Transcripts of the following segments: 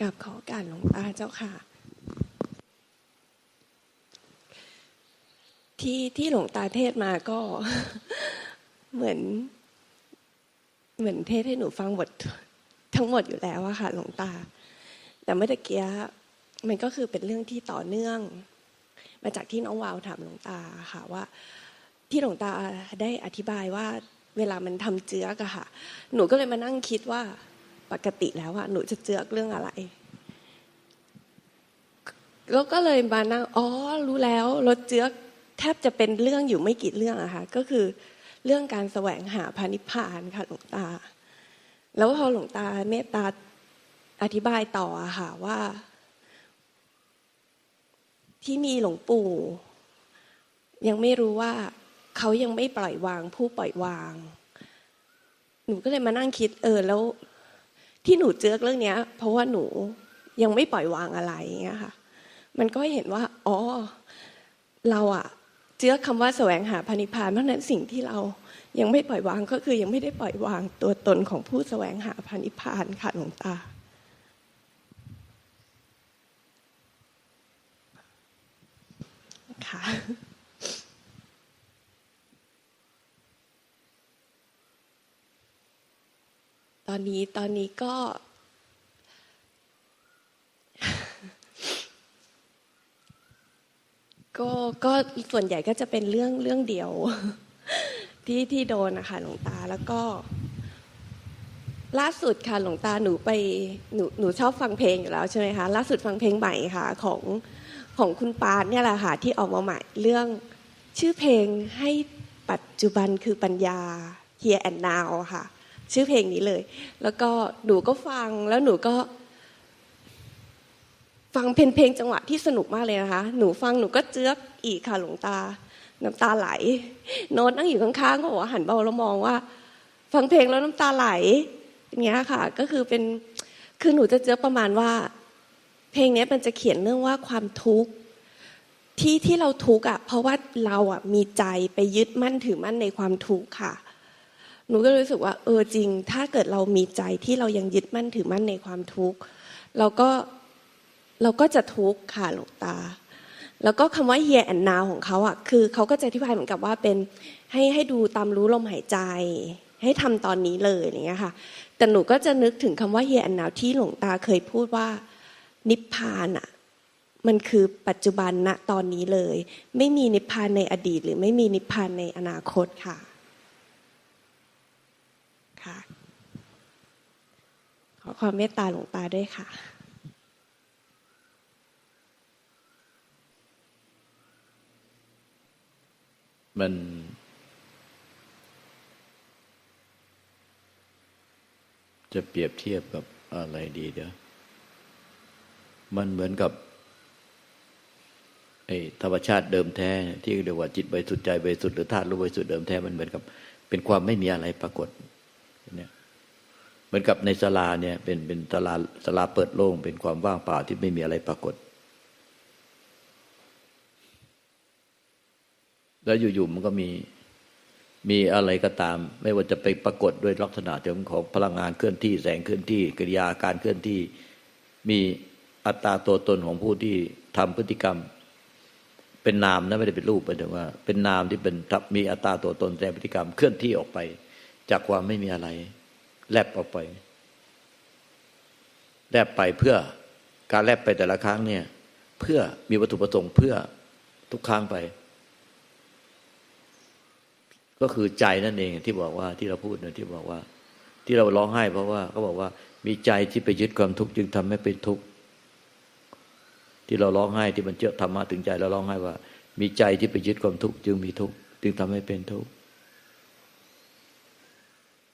กับขอการหลวงตาเจ้าค่ะ ที่ที่หลวงตาเทศมาก็เหมือน เหมือนเทศให้หนูฟังหมดทั้งหมดอยู่แล้วอะค่ะหลวงตา แต่เมื่อตะกี้มันก็คือเป็นเรื่องที่ต่อเนื่อง มาจากที่น้องวาวถามหลวงตาค่ะว่า ที่หลวงตาได้อธิบายว่าเวลามันทำเจือกอะค่ะ หนูก็เลยมานั่งคิดว่า ปกติแล้วอะหนูจะเจือกเรื่องอะไรแล้วก็เลยมานั่งอ๋อรู้แล้วรถเจือกแทบจะเป็นเรื่องอยู่ไม่กี่เรื่องอะค่ะก็คือเรื่องการแสวงหาพานิพพานค่ะหลวงตา แล้วพอหลวงตาเมตตาอธิบายต่ออะค่ะว่า ที่มีหลวงปู่ ยังไม่รู้ว่าเขายังไม่ปล่อยวางผู้ปล่อยวาง หนูก็เลยมานั่งคิด เออ แล้ว ที่หนูเจอเรื่องเนี้ย เพราะว่าหนูยังไม่ปล่อยวางอะไรอย่างเงี้ยค่ะ มันก็เห็นว่าอ๋อเราอะเจือคำว่าแสวงหาพานิพานเพราะนั้นสิ่งที่เรายังไม่ปล่อยวางก็คือยังไม่ได้ปล่อยวางตัวตนของผู้แสวงหาพานิพพานค่ะหลวงตาค่ะ อนนี้ตอนนี้ก็ ก็ก็ส่วนใหญ่ก็จะเป็นเรื่องเรื่องเดียว ที่ที่โดนนะคะหลวงตาแล้วก็ ล่าสุดค่ะหลวงตาหนูไปหนูหนูชอบฟังเพลงอยู่แล้วใช่ไหมคะล่าสุดฟังเพลงใหม่ค่ะ ของของคุณปาเนี่ยแหละค่ะที่ออกมาใหม่เรื่องชื่อเพลงให้ปัจจุบันคือปัญญา here and now ค่ะ ชื่อเพลงนี้เลย แล้วก็หนูก็ฟังแล้วหนูก็ ฟังเพลงเพลงจังหวะที่สนุกมากเลยนะคะ หนูฟังหนูก็เจือกอีกค่ะหลวงตา น้ำตาไหล โน้ตนั่งอยู่ข้างๆก็บอกว่าหันเบาแล้วมองว่า ฟังเพลงแล้วน้ำตาไหลอย่างเงี้ยค่ะ ก็คือเป็นคือหนูจะเจอประมาณว่า เพลงนี้มันจะเขียนเรื่องว่าความทุกข์ที่ที่เราทุกข์อะเพราะว่าเราอะมีใจไปยึดมั่นถือมั่นในความทุกข์ค่ะ หนูก็รู้สึกว่าเออจริง ถ้าเกิดเรามีใจที่เรายังยึดมั่นถือมั่นในความทุกข์เราก็เราก็จะทุกข์ค่ะหลวงตา แล้วก็คำว่า here and now ของเขาอะคือเขาก็จะอธิบายเหมือนกับว่าเป็นให้ให้ดูตามรู้ลมหายใจ ให้ทำตอนนี้เลยอย่างเงี้ยค่ะ แต่หนูก็จะนึกถึงคำว่า here and now ที่หลวงตาเคยพูดว่านิพพานอะมันคือปัจจุบันณตอนนี้เลย ไม่มีนิพพานในอดีต หรือไม่มีนิพพานในอนาคตค่ะ ค่ะ ขอความเมตตาหลวงตาด้วยค่ะมันจะเปรียบเทียบกับอะไรดีเดี๋ยวมันเหมือนกับไอ้ธรรมชาติเดิมแท้ ที่เรียกว่าจิตบสุทธิ์ใจบสุทธิ์หรือธาตุรู้บสุทธิ์เดิมแท้ มันเหมือนกับ เป็นความไม่มีอะไรปรากฏ เนี่ยเหมือนกับในสลาเนี่ย เป็นเป็นสลาสลาเปิดโล่งเป็นความว่างเปล่าที่ไม่มีอะไรปรากฏ แล้วอยู่ๆมันก็มีมีอะไรก็ตาม ไม่ว่าจะไปปรากฏด้วยลักษณะของพลังงานเคลื่อนที่แสงเคลื่อนที่กิริยาการเคลื่อนที่มีอัตตาตัวตนของผู้ที่ทำพฤติกรรม เป็นนามนะไม่ได้เป็นรูปหมายถึงว่า เป็นนามที่เป็นมีอัตตาตัวตนแสดงพฤติกรรมเคลื่อนที่ออกไป จากความไม่มีอะไร แลบออกไป แลบไปเพื่อการแลบไปแต่ละครั้งเนี่ย เพื่อมีวัตถุประสงค์เพื่อทุกครั้งไป ก็คือใจนั่นเองที่บอกว่าที่เราพูดเนี่ยที่บอกว่า ที่เราร้องไห้ เพราะว่าเขาบอกว่า มีใจที่ไปยึดความทุกข์จึงทำให้เป็นทุกข์ที่เราร้องไห้ที่มันเจอธรรมะถึงใจเราร้องไห้ว่า มีใจที่ไปยึดความทุกข์จึงมีทุกข์จึงทำให้เป็นทุกข์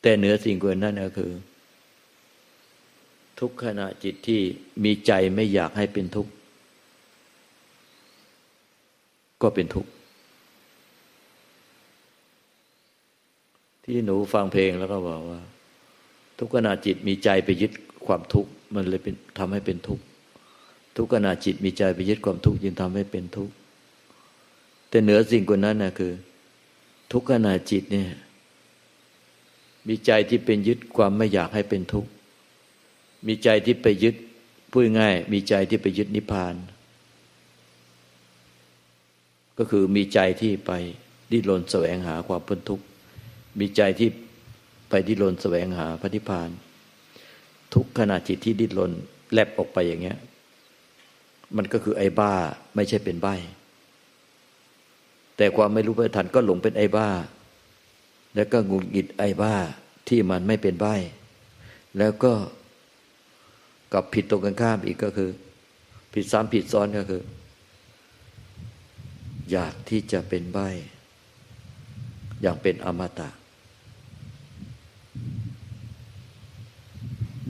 แต่เหนือสิ่งกว่านั้นก็คือ ทุกขณะจิตที่มีใจไม่อยากให้เป็นทุกข์ ก็เป็นทุกข์ ที่หนูฟังเพลงแล้วก็บอกว่า ทุกขณะจิตมีใจไปยึดความทุกข์ มันเลยเป็นทำให้เป็นทุกข์ ทุกขณะจิตมีใจไปยึดความทุกข์จึงทำให้เป็นทุกข์แต่เหนือสิ่งกว่านั้นนะคือ ทุกขณะจิตเนี่ย มีใจที่เป็นยึดความไม่อยากให้เป็นทุกข์ มีใจที่ไปยึดพูดง่าย มีใจที่ไปยึดนิพพาน ก็คือมีใจที่ไปดิ้นรนแสวงหาความพ้นทุกข์ มีใจที่ไปดิ้นรนแสวงหาพระนิพพาน ทุกขณะจิตที่ดิ้นรนแลบออกไปอย่างเงี้ย มันก็คือไอ้บ้าไม่ใช่เป็นใบแต่ความไม่รู้ไม่ทันก็หลงเป็นไอ้บ้า แล้วก็งุนงิดไอ้บ้าที่มันไม่เป็นใบแล้วก็กับผิดตรงกันข้ามอีกก็คือ ผิดซ้ำผิดซ้อนก็คือ อยากที่จะเป็นใบอย่างเป็นอมตะ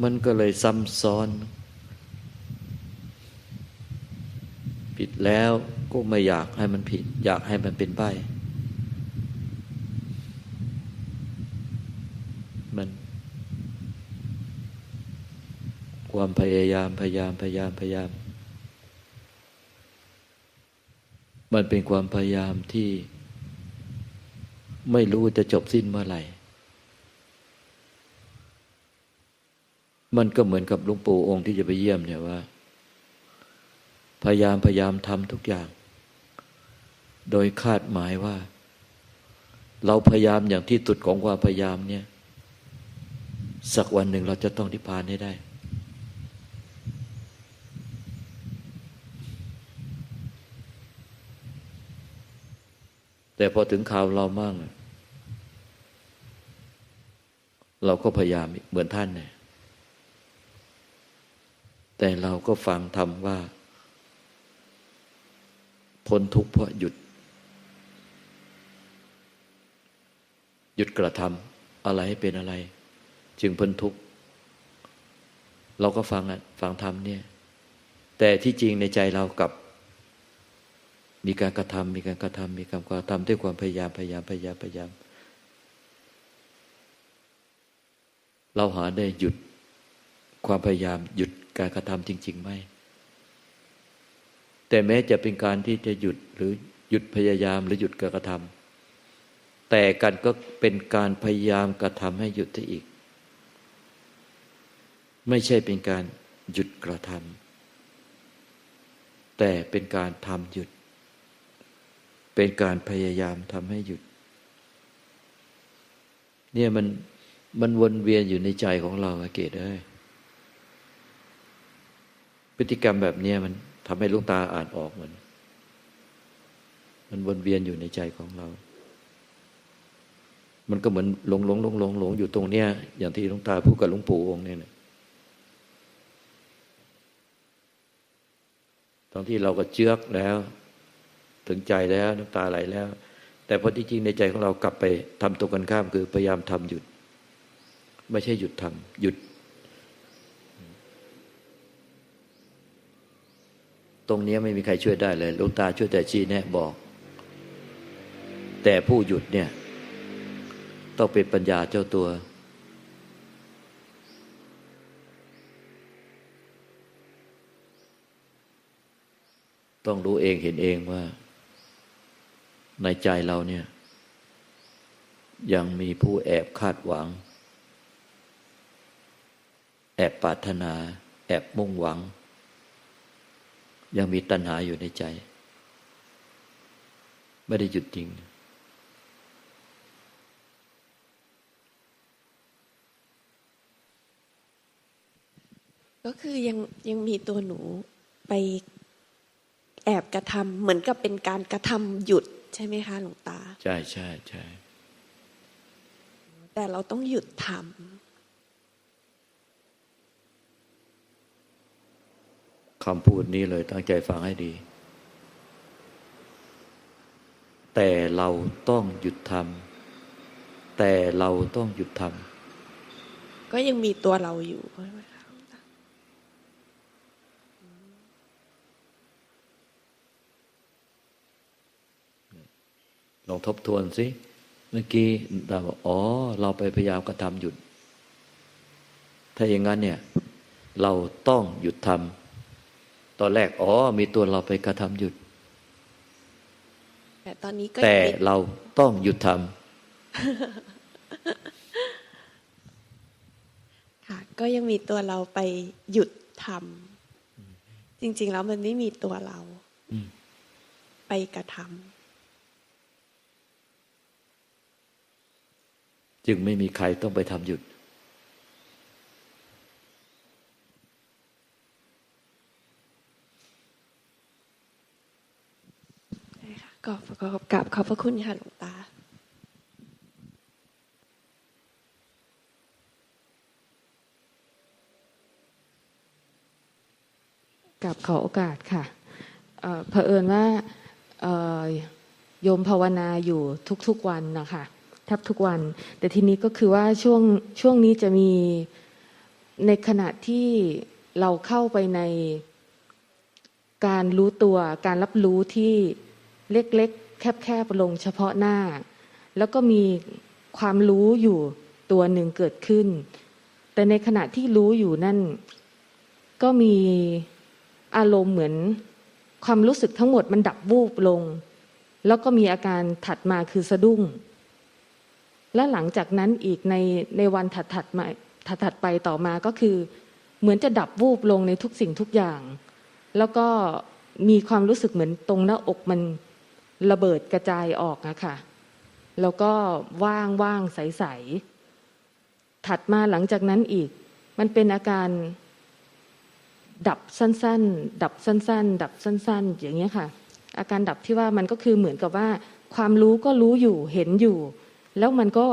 มันก็เลยซ้ำซ้อน ผิดแล้วก็ไม่อยากให้มันผิด อยากให้มันเป็นใบ มัน ความพยายามพยายามพยายามพยายาม มันเป็นความพยายามที่ ไม่รู้จะจบสิ้นเมื่อไหร่ มันก็เหมือนกับหลวงปู่องค์ที่จะไปเยี่ยมเนี่ยว่า พยายามพยายามทำทุกอย่าง โดยคาดหมายว่า เราพยายามอย่างที่สุดของความพยายามเนี่ยสักวันหนึ่งเราจะต้องนิพพานให้ได้ แต่พอถึงข่าวเรามั่งเราก็พยายามเหมือนท่านเนี่ย แต่เราก็ฟังทำว่า พ้นทุกข์เพราะหยุด หยุดกระทำอะไรให้เป็นอะไร จึงพ้นทุกข์ เราก็ฟังอะฟังทำเนี่ย แต่ที่จริงในใจเรากับ มีการกระทำมีการกระทำมีการกระทำด้วยความพยายามพยายามพยายามพยายาม เราหาได้หยุดความพยายามหยุดการกระทำจริง ๆ ไหมแต่แม้จะเป็นการที่จะหยุดหรือหยุดพยายามหรือหยุดการกระทำแต่กันก็เป็นการพยายามกระทำให้หยุดได้อีก ไม่ใช่เป็นการหยุดกระทำแต่เป็นการทำหยุด เป็นการพยายามทำให้หยุด เนี่ยมันมันวนเวียนอยู่ในใจของเราเกตเอ้ยพฤติกรรมแบบเนี้ยมันทำให้ลูกตาอ่านออกเหมือน มันวนเวียนอยู่ในใจของเรา มันก็เหมือนหลงหลงหลงหลงหลงอยู่ตรงเนี้ย อย่างที่ลวงตาพูดกับลวงปู่องค์เนี่ยนะตอนที่เราก็เจือกแล้ว ถึงใจแล้วน้ำตาไหลแล้ว แต่พอที่จริงในใจของเรากลับไปทำตรงกันข้ามคือพยายามทำหยุด ไม่ใช่หยุดทำหยุด ตรงนี้ไม่มีใครช่วยได้เลยลูกตาช่วยแต่ชี้แนะบอก แต่ผู้หยุดเนี่ย ต้องเป็นปัญญาเจ้าตัวต้องรู้เองเห็นเองว่า ในใจเราเนี่ย ยังมีผู้แอบคาดหวัง แอบปรารถนา แอบมุ่งหวัง ยังมีตัณหาอยู่ในใจ ไม่ได้หยุดจริง ก็คือยังยังมีตัวหนูไปแอบกระทำเหมือนกับเป็นการกระทำหยุด ใช่ไหมคะหลวงตา ใช่ใช่ใช่แต่เราต้องหยุดทคำพูดนี้เลยตั้งใจฟังให้ดี แต่เราต้องหยุดทำแต่เราต้องหยุดทำก็ยังมีตัวเราอยู่ใช่ไหมคะห ลวงตาำลองทบทวนสิเมื่อกี้ตาบอกอ๋อ เราไปพยายามกระทำหยุด ถ้าอย่างนั้นเนี่ย เราต้องหยุดทำตอนแรกอ๋อ มีตัวเราไปกระทำหยุด แต่ตอนนี้ก็แต่ยังมีเราต้องหยุดทค่ะ ก็ยังมีตัวเราไปหยุดทจริง ๆ แล้วมันไม่มีตัวเราอืมไปกระทำ จึงไม่มีใครต้องไปทำหยุดได้ค่ะก็ก็กราบขอบพระคุณค่ะหลวงตากับขอโอกาสค่ะเอ่อเผอิญว่าเอ่อโยมภาวนาอยู่ทุกๆวันนะคะ แทบทุกวัน แต่ทีนี้ก็คือว่าช่วงช่วงนี้จะมีในขณะที่เราเข้าไปในการรู้ตัวการรับรู้ที่เล็กๆ แคบๆลงเฉพาะหน้า แล้วก็มีความรู้อยู่ตัวหนึ่งเกิดขึ้น แต่ในขณะที่รู้อยู่นั่น ก็มีอารมณ์เหมือนความรู้สึกทั้งหมดมันดับวูบลง แล้วก็มีอาการถัดมาคือสะดุ้ง และหลังจากนั้นอีกในในวันถัดถัดมาถัดถัดไปต่อมาก็คือ เหมือนจะดับวูบลงในทุกสิ่งทุกอย่าง แล้วก็มีความรู้สึกเหมือนตรงหน้าอกมันระเบิดกระจายออกอะค่ะ แล้วก็ว่างว่างใสๆถัดมาหลังจากนั้นอีก มันเป็นอาการดับสั้นๆ ดับสั้น ๆ ดับสั้น ๆ อย่างเงี้ยค่ะ อาการดับที่ว่ามันก็คือเหมือนกับว่า ความรู้ก็รู้อยู่เห็นอยู่ แล้วมันก็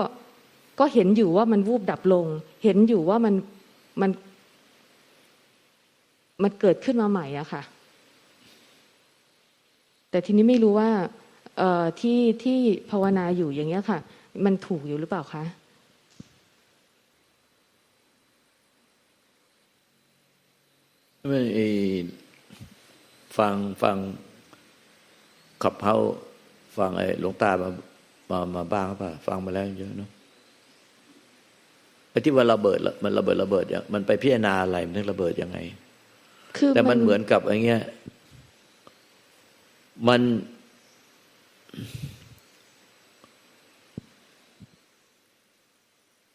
ก็เห็นอยู่ว่ามันวูบดับลง เห็นอยู่ว่ามันมันมันเกิดขึ้นมาใหม่อะค่ะ แต่ทีนี้ไม่รู้ว่าเอ่อที่ที่ภาวนาอยู่อย่างเงี้ยค่ะ มันถูกอยู่หรือเปล่าคะไม่ฟังฟังขับเฮาฟังไอ้หลวงตามา มามาบ้างหรือเปล่ะฟังมาแล้วเยอะเนาะไอ้ที่ว่าระเบิดละมันระเบิดระเบิดอย่างมันไปพิจารณาอะไรมันถึงระเบิดยังไง คือแต่มันเหมือนกับไอ้เงี้ย มัน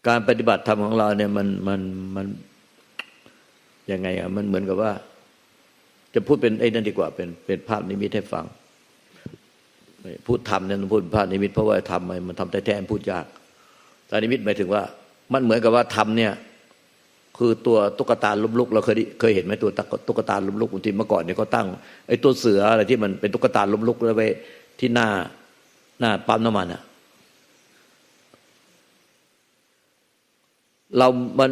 การปฏิบัติธรรมของเราเนี่ย มันมันมันยังไงอะมันเหมือนกับว่า จะพูดเป็นไอ้นั่นดีกว่าเป็นเป็นภาพนิมิตให้ฟัง พูดธรรมเนี่ยพูดเป็นภาพนิมิตเพราะว่าธรรมมันทำแท้ๆมันพูดยากแต่นิมิตหมายถึงว่า มันเหมือนกับว่าธรรมเนี่ย คือตัวตุ๊กตาล้มลุกเราเคยด้เคยเห็นไหมตัวตุ๊กตาล้มลุกบางทีเมื่อก่อนเนี่ยเขาตั้งไอ้ตัวเสืออะไรที่มันเป็นตุ๊กตาล้มลุกแล้วไว้ที่หน้าหน้าปั๊มน้ำมันอะเรามัน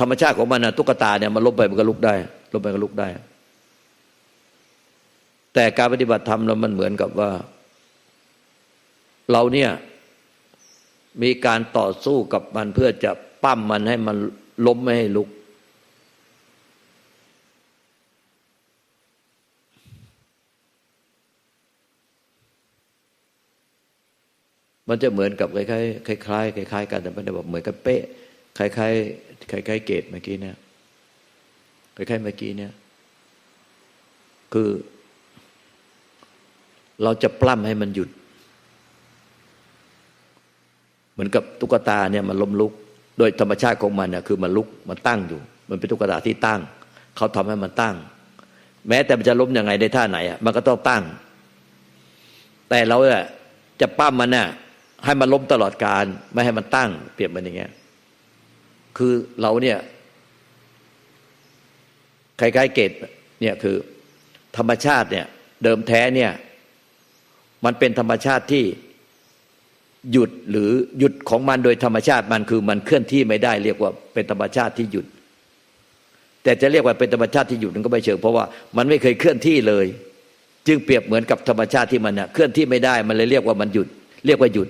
ธรรมชาติของมันนะตุ๊กตาเนี่ยมันล้มไปมันก็ลุกได้ล้มไปก็ลุกได้ แต่การปฏิบัติธรรมเรามันเหมือนกับว่า เราเนี่ยมีการต่อสู้กับมันเพื่อจะปั้มมันให้มันล้มไม่ให้ลุก มันจะเหมือนกับคล้ายๆคล้ายๆคล้ายๆกันแต่ไม่ได้บอกเหมือนกันเป๊ะคล้ายๆคล้ายๆเกตเมื่อกี้เนี่ยคล้ายๆเมื่อกี้เนี่ย คือ เราจะปล้ำให้มันหยุด เห มือนกับตุ๊กตาเนี่ยมันล้มลุก โดยธรรมชาติของมันเนี่ยคือมันลุกมันตั้งอยู่ มันเป็นตุ๊กตาที่ตั้ง เขาทำให้มันตั้ง แม้แต่มันจะล้มยังไงในท่าไหนอะมันก็ต้องตั้ง แต่เราเนี่ยจะปั้มมันน่ะให้มันล้มตลอดการไม่ให้มันตั้ง เปรียบมันอย่างเงี้ยคือเราเนี่ยคล้ายๆเกตเนี่ยคือธรรมชาติเนี่ยเดิมแท้เนี่ยมันเป็นธรรมชาติที่ หยุดหรือหยุดของมันโดยธรรมชาติมันคือมันเคลื่อนที่ไม่ได้ เรียกว่าเป็นธรรมชาติที่หยุด แต่จะเรียกว่าเป็นธรรมชาติที่หยุดมันก็ไม่เชิงเพราะว่ามันไม่เคยเคลื่อนที่เลย จึงเปรียบเหมือนกับธรรมชาติที่มันเนี่ยเคลื่อนที่ไม่ได้ มันเลยเรียกว่ามันหยุด เรียกว่าหยุด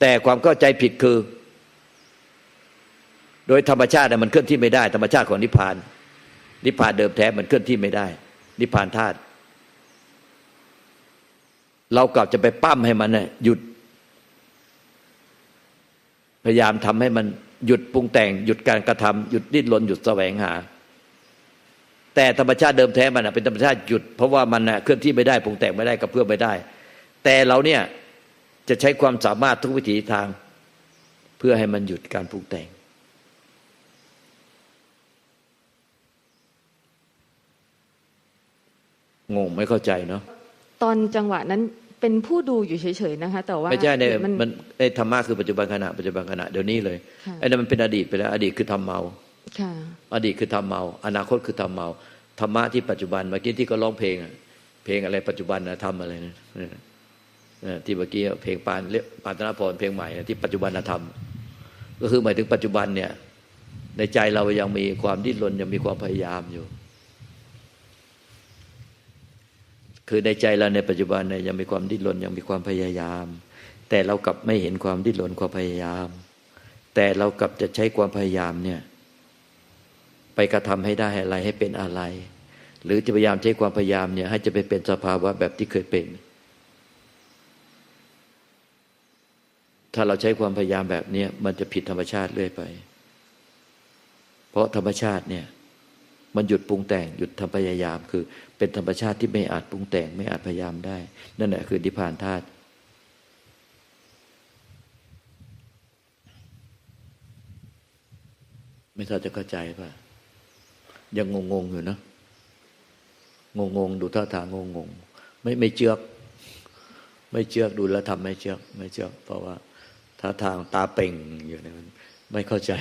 แต่ความเข้าใจผิดคือ โดยธรรมชาติมันเคลื่อนที่ไม่ได้ ธรรมชาติของนิพพาน นิพพานเดิมแท้มันเคลื่อนที่ไม่ได้ นิพพานธาตุ เรากลับจะไปปั้มให้มันเนี่ยหยุด พยายามทำให้มันหยุดปรุงแต่ง หยุดการกระทำหยุดดิ้นรนหยุดแสวงหา แต่ธรรมชาติเดิมแท้มันเป็นธรรมชาติหยุด เพราะว่ามันเคลื่อนที่ไม่ได้ปรุงแต่งไม่ได้กับเพื่อไม่ได้ แต่เราเนี่ยจะใช้ความสามารถทุกวิถีทาง เพื่อให้มันหยุดการปรุงแต่งงงไม่เข้าใจเนาะตอนจังหวะนั้น เป็นผู้ดูอยู่เฉยๆนะคะ แต่ว่าไม่ใช่เนี่ยมันมันไอ้ธรรมะคือปัจจุบันขณะปัจจุบันขณะเดี๋ยวนี้เลยค่ะไอ้นั่นมันเป็นอดีตไปแล้ว อดีตคือทำเมาค่ะอดีตคือทำเมา อนาคตคือทำเมาธรรมะที่ปัจจุบันเมื่อกี้ที่ก็ร้องเพลงอะเพลงอะไรปัจจุบันนะทำอะไรนะเออที่เมื่อกี้เพลงปานเรียกปานธนพรเพลงใหม่นะที่ปัจจุบันธรรม ก็คือหมายถึงปัจจุบันเนี่ย ในใจเรายังมีความดิ้นรนยังมีความพยายามอยู่ คือในใจเราในปัจจุบันเนี่ยยังมีความดิ้นรนยังมีความพยายาม แต่เรากลับไม่เห็นความดิ้นรนความพยายาม แต่เรากลับจะใช้ความพยายามเนี่ยไปกระทำให้ได้อะไรให้เป็นอะไร หรือจะพยายามใช้ความพยายามเนี่ย ให้จะไปเป็นสภาวะแบบที่เคยเป็น ถ้าเราใช้ความพยายามแบบนี้มันจะผิดธรรมชาติเรื่อยไป เพราะธรรมชาติเนี่ย มันหยุดปรุงแต่งหยุดทำพยายาม คือเป็นธรรมชาติที่ไม่อาจปรุงแต่ง ไม่อาจพยายามได้ นั่นแหละคือนิพพานธาตุไม่ทราบจะเข้าใจป่ะ ยังงงๆอยู่นะงงๆดูท่าทางงงๆไม่ไม่เชือก ไม่เชือกดูแล้วทำไม่เชือก ไม่เชือก เพราะว่าท่าทางตาเป่งอยู่เนี่ยมันไม่เข้าใจ